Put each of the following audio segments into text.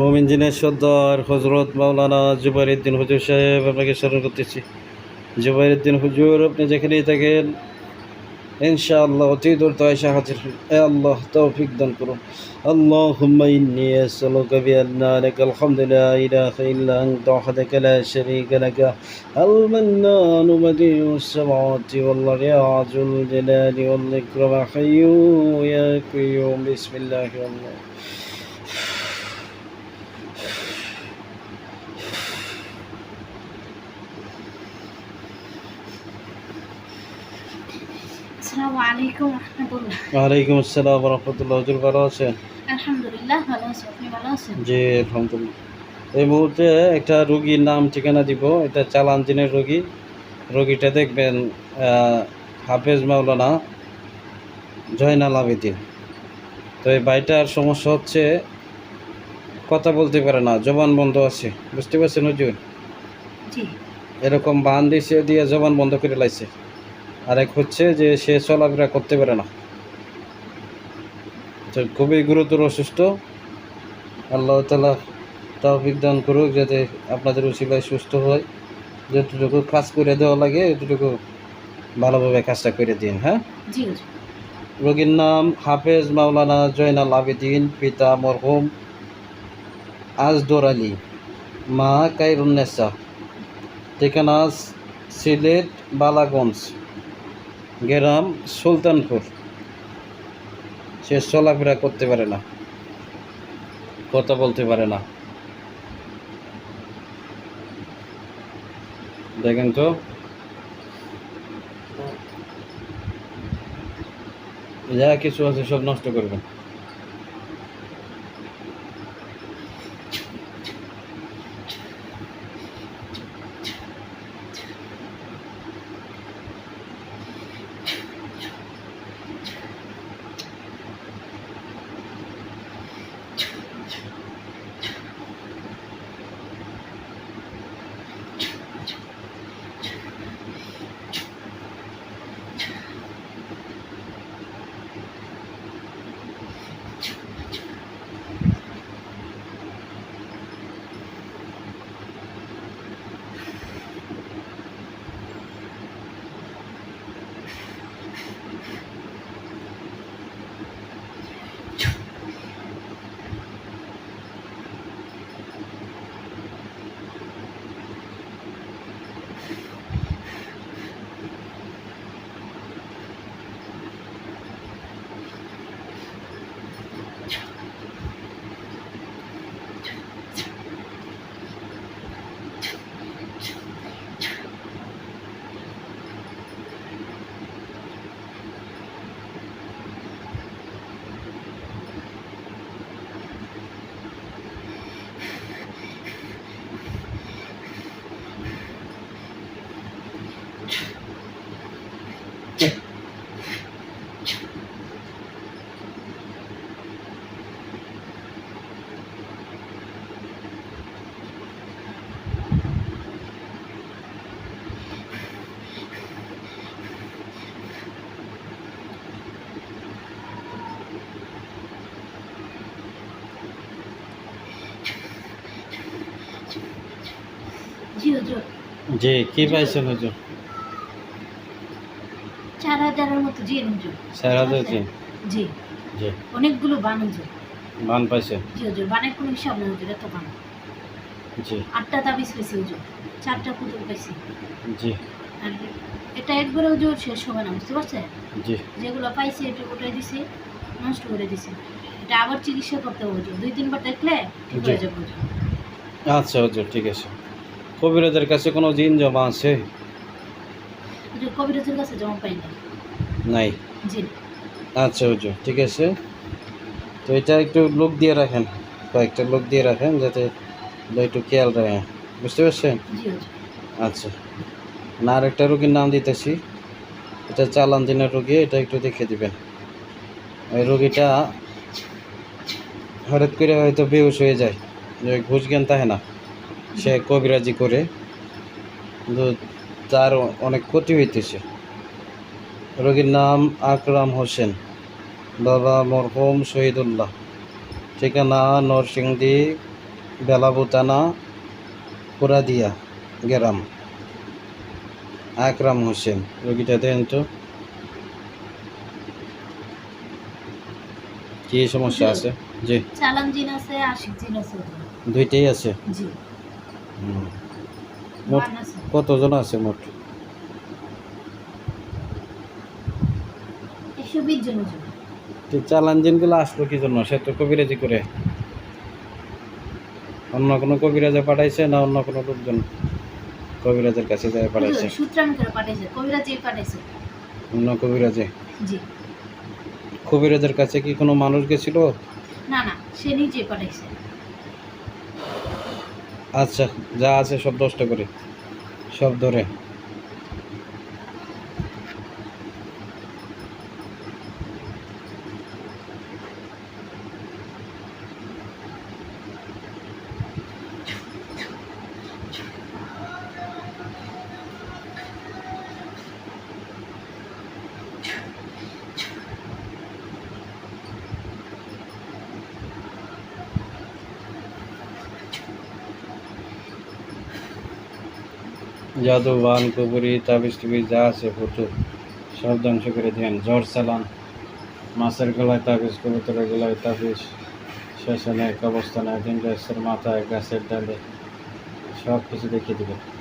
মোমিন জিনের সর্দার হজরত মাওলানা জুবাইর উদ্দিন হুজুর সাহেব আপনাকে স্মরণ করতেছি। জুবাইর উদ্দিন হুজুর, আপনি যেখানেই থাকেন, ইনশাআল্লাহ অতি দ্রুত আয়সা হাজির এ আল্লাহ তৌফিক দান করুন। আল্লাহ হুমাইনি আসসালামু আলাইকুম রহমতুল্লাহ। ওয়ালাইকুম আসসালাম রহমতুল্লাহ। হুজুর ভালো আছেন? আলহামদুলিল্লাহ ভালো আছি। আপনি ভালো আছেন? জি আলহামদুলিল্লাহ। এই মুহূর্তে একটা রুগীর নাম ঠিকানা দিব। এটা চালান দিনের রোগী। রোগীটা দেখবেন হাফেজ মাওলানা জয়নাল আবেদিন। তো এই ভাইটার সমস্যা হচ্ছে কথা বলতে পারে না জবান বন্ধ আছে। বুঝতে পারছেন হুজুর? এরকম বান দিছে দিয়ে জবান বন্ধ করে লাইছে। আর এক হচ্ছে যে সে চলাফেরা করতে পারে না। তো খুবই গুরুতর অসুস্থ। আল্লাহ তালা তৌফিক দান করুক যাতে আপনাদের উচিলায় সুস্থ হয়। যতটুকু কাজ করে দেওয়া লাগে এতটুকু ভালোভাবে কাজটা করে দিন হ্যাঁ? রোগীর নাম হাফেজ মাওলানা জয়নাল আবেদিন পিতা মরহুম আজদর আলী মা কাইরুন্নেসা ঠিকানা সিলেট বালাগঞ্জ। গ্রাম সুলতানপুর। সে চলাফেরা করতে পারে না, কথা বলতে পারে না। দেখেন তো। যা কিছু আছে সব নষ্ট করবেন। জি কি পাইছেন হুজুর? চার হাজারের মতো জি হুজুর স্যার হাজার জি? জি। জি। অনেকগুলো বান হুজুর মান পাইছেন? জি হুজুর বানের কোনো হিসাব নেই হুজুর এত বান। জি। আটটা তাবিজ পেয়েছি হুজুর চারটা পুতুল পেয়েছি জি। আর এটা একবারে হুজুর শেষ হবে না বুঝতে পারছেন? জি। যেগুলো পাইছি এটা ওটাই দিছি নষ্ট করে দিছি। এটা আবার চিকিৎসা করতে হবে হুজুর দুই তিনবার দেখলে ঠিক হয়ে। যাবে হুজুর। আচ্ছা হুজুর ঠিক আছে। কবিরাজের কাছে কোনো জিন জমা আছে? কবিরাজের কাছে জমা পাই না নাই? আচ্ছা হুজুর ঠিক আছে। তো এটা একটু লোক দিয়ে রাখেন কয়েকটা লোক দিয়ে রাখেন যাতে একটু খেয়াল রাখেন। বুঝতে পারছেন? আচ্ছা। না আরেকটা রোগীর নাম দিতেছি। এটা চালান দিনের রোগী এটা একটু দেখে দিবেন। ওই রোগীটা হঠাৎ করে হয়তো বেহুশ হয়ে যায়। যে ঘুষ জ্ঞান থাকে না। সে কবিরাজি করে। কিন্তু তার অনেক ক্ষতি হইতেছে। রোগীর নাম আকরাম হোসেন বাবা মরহুম শহীদুল্লাহ। ঠিকানা নরসিংদী বেলাবুতানা পুরাদিয়া গ্রাম। আকরাম হোসেন রোগীটা দেন তো। কি সমস্যা আছে? জি। চালান জিন আছে আশিক জিন আছে। দুইটাই আছে? জি। মোট কতজন আছে মোট? চালান জিনগুলো আসলো কি জন্য? সে তো কবিরাজি করে। অন্য কোনো কবিরাজে পাঠাইছে না অন্য কোনো লোকজন কবিরাজের কাছে যায় পাঠাইছে? অন্য কবিরাজে? কবিরাজের কাছে কি কোনো মানুষ গেছিল? না না সে নিজে পাঠাইছে। আচ্ছা যা আছে সব দশটা করে। সব ধরে। জাদু বান কুবুরি তাবিজ টুবিজ যা আছে প্রচুর সব ধ্বংস করে দেন জ্বর চালান। মাছের গলায় তাবিজ, কবুতরের গলায় তাবিজ। শেষে এক অবস্থানে গাছের মাথায় গাছের ডালে সব কিছু দেখিয়ে দেবে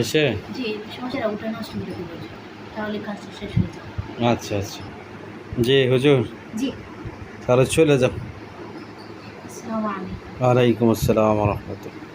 এসে জি সমস্যাটা ওটা নষ্ট করে তাহলে কাজটা শেষ হয়ে যাবে। আচ্ছা আচ্ছা। জি হুজুর। জি। তাহলে চলে যাও। আসসালামু আলাইকুম। ওয়ালাইকুম আসসালাম রহমতুল্লাহ।